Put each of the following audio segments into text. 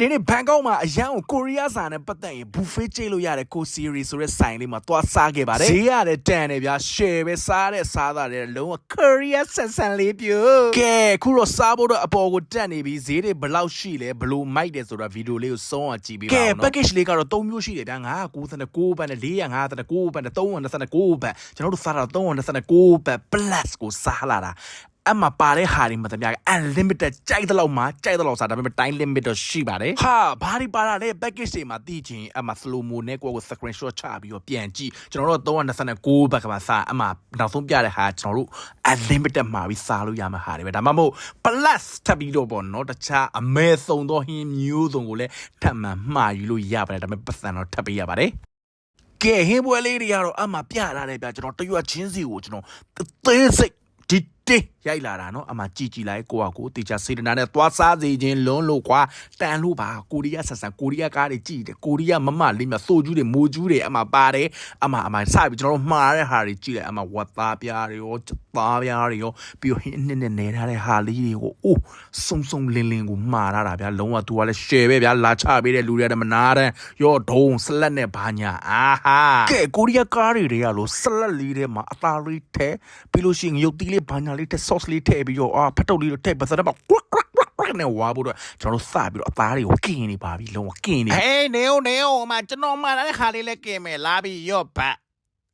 ဒီနေ့ဘန်ကောက်မှာအရန်ကိုကိုရီးယားစာနဲ့ပတ်သက်ရင်ဘူဖေးကျိတ်လို့ရတဲ့ကိုစီရီဆိုတဲ့ဆိုင်လေးမှာသွားစားခဲ့ပါတယ်ဈေးရတယ်တန်တယ်ဗျာ share ပဲစားတဲ့စားတာတဲ့လုံးဝကိုရီးယားဆန်ဆန်လေးပြို့ကဲခုတော့စားဖို့တော့အပေါ်ကိုတက်နေပြီဈေးတွေဘယ်လောက်ရှိလဲဘယ်လိုမိုက်တယ်ဆိုတာဗီဒီယိုလေးကိုစောအောင်ကြည့်ပေးပါဦးနော်ကဲ package လေးကတော့3မျိုးရှိတယ်ဗျာ999ဘတ်နဲ့459ဘတ်နဲ့329ဘတ်ကျွန်တော်တို့စားတာ329ဘတ် plus ကိုစားလာတာ အမှပါတဲ့ဟာတွေမှတည်းများ unlimited ကြိုက်တဲ့လောက်မှကြိုက်တဲ့လောက်စားဒါပေမဲ့ time limit တော့ရှိပါတယ်ဟာဘာဒီပါလာလဲ package တွေမှာတည်ချင်အမှ slow mo နဲ့ကိုယ့်ကို screenshot ချပြီးတော့ပြန်ကြည့်ကျွန်တော်တို့329ဘတ်ကမှစားအမှနောက်ဆုံးပြတဲ့ဟာကျွန်တော်တို့ unlimited မှာပြီးစားလို့ရမှာဟာတွေပဲဒါမှမဟုတ် plus ထပ်ပြီးတော့ပေါ့နော်တခြားအမဲဆုံးသောဟင်းမျိုးစုံကိုလည်းထပ်မှန်မှားယူလို့ရပါတယ်ဒါပေမဲ့ပတ်စံတော့ထပ်ပေးရပါတယ်ကဲဟင်းပွဲလေးတွေကတော့အမှပြလာတယ်ဗျကျွန်တော်တရွတ်ချင်းစီကိုကျွန်တော်သေးစိတ် တင်းရိုက်လာတာနော်အမှကြည်ကြည်လိုက်ကိုကကိုတေချာစေတနာနဲ့သွားစားစေခြင်းလွန်းလို့ကွာတန်လို့ပါကိုရီးယားဆက်ဆံကိုရီးယားကားတွေကြည်တယ်ကိုရီးယားမမလေးမြဆိုကျူးတွေမိုကျူးတွေအမှပါတယ်အမှအမှစပြီးကျွန်တော်တို့မှားတဲ့ဟာတွေကြည်တယ်အမှဝတ်သားပြားတွေရောသားပြားတွေရောပြီးတော့ဟင်းနဲ့နဲ့နေထားတဲ့ဟာလေးတွေကိုအိုးဆုံဆုံလင်းလင်းကိုမှားရတာဗျာလုံးဝသူကလည်း share ပဲဗျာလာချပေးတဲ့လူတွေကမနာတဲ့ရောဒုံစလက်နဲ့ဘာညာအာဟာကဲကိုရီးယားကားတွေတွေကလို့စလက်လေးထဲမှာအသားလေးထဲပြီးလို့ရှိရင်ရုပ်တီးလေးဘာညာလေးထဲ sauce လေးထည့်ပြီးတော့အာဖတ်တုပ်လေးထည့်ပါစတဲ့မှာ quack quack quack quack နဲ့ဝါဖို့တော့ကျွန်တော်တို့စပြီးတော့အသားတွေကိုကင်နေပါပြီလုံးဝကင်နေဟေးနေဦးနေဦးအမကျွန်တော်မှလည်းခါလေးလည်းကင်မယ်လာပြီးရော့ဘတ်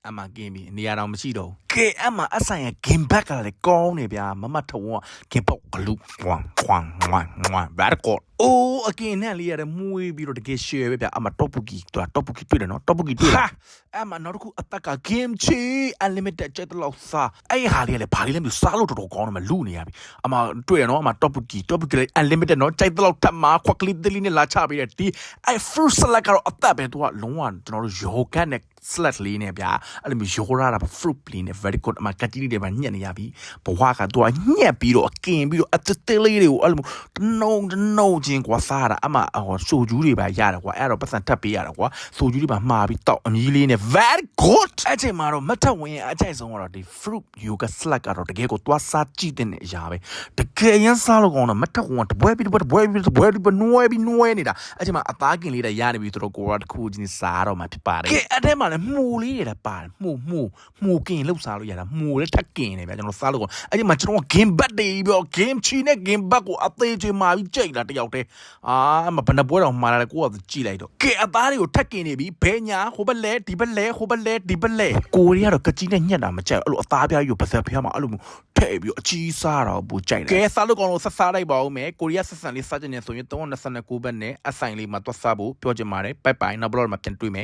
အမှကင်းပြီနေရာတော့မရှိတော့ဘူးကဲအမှအဆိုင်ရဲ့ဂင်ဘက်ကလည်းကောင်းနေဗျာမမထဝဂင်ပေါဂလူဝမ်ဝမ်ဝမ်ဝမ်ဘာကောအိုးအကင်းနဲ့လေးရတယ်မွေးပြီးတော့တကယ် share ပဲဗျာအမှ top bookie တော့ top bookie တွေ့တယ်နော် top bookie တွေ့လားအမှနောက်တစ်ခုအသက်က game ချီ unlimited ကျက်တော့စားအဲ့ဟာလေးကလည်းဘာလေးလဲမျိုးစားလို့တော်တော်ကောင်းတယ်မလူနေရပြီအမှတွေ့ရနော်အမှ top bookie top bookie လည်း unlimited နော်ကျက်တော့တက်မှာခွက်ကလေးတလေးနဲ့လာချပေးတယ်ဒီအဲ့ fruit salad ကတော့အသက်ပဲသူကလုံးဝကျွန်တော်တို့ yogurt နဲ့ salad လေးနဲ့ဗျာအဲ့လိုမျိုးရိုးရတာ fruit လေးနဲ့ very good အမကတိလေးတွေမှာညက်နေရပြီဘဝကသူကညက်ပြီးတော့အကင်ပြီးတော့အတတဲလေးတွေကိုအဲ့လိုမျိုးတနှုံတနှုံချင်းကွာစားတာအမဟောဆိုကျူးတွေပါရတယ်ကွာအဲ့တော့ပတ်စံထပ်ပေးရတာကွာဆိုကျူးတွေပါမှာပြီးတောက်အမီးလေးနဲ့ very good အဲ့ချိန်မှာတော့မထက်ဝင်အကြိုက်ဆုံးကတော့ဒီ fruit yoga salad ကတော့တကယ်ကိုသွားစားကြည့်တဲ့အရာပဲတကယ်ရမ်းစားလို့ကောင်းတော့မထက်ဝင်တပွဲပြီးတပွဲတပွဲပြီးတပွဲပြီးနွဲပြီးနွဲနေတာအဲ့ချိန်မှာအသားကင်လေးတွေရနေပြီဆိုတော့ကိုကတခုချင်းစားတော့မှဖြစ်ပါတယ်ကဲအဲ့ထဲမှာလည်းမှုလေးတွေလည်းပါတယ်မှုမှုမှုကင်လောက်စားလို့ရတာမှုလည်းထက်ကင်နေဗျာကျွန်တော်စားလို့ကောအဲ့ချိန်မှာကျွန်တော် game bat တွေပြီးတော့ game ချီနဲ့ game bat ကိုအသေးချင်မာပြီးကြိတ်လာတယောက်တည်းအာမဘယ်နှပွဲတော့မှာလာကိုကကြည့်လိုက်တော့ကဲအသားတွေကိုထက်ကင်နေပြီဘဲညာဟိုဘက်လဲဒီဘက်လဲဟိုဘက်လဲဒီဘက်လဲကိုရီးယားတော့ကကြီးနဲ့ညက်တာမကြိုက်အဲ့လိုအသားပြားကြီးကိုပါဇက်ဖျားမှာအဲ့လိုမျိုးထည့်ပြီးတော့အကြီးစားတာကိုပူကြိုက်တယ်ကဲစားလို့ကောင်းလို့ဆက်စားလိုက်ပါဦးမယ်ကိုရီးယားဆက်ဆန်လေးစားကြနေဆိုရင်329ဘတ်နဲ့အဆိုင်လေးမှာတွတ်စားဖို့ပြောချင်ပါတယ်ပိုက်ပိုင်နောက်ဘလော့မှာပြန်တွေ့မယ်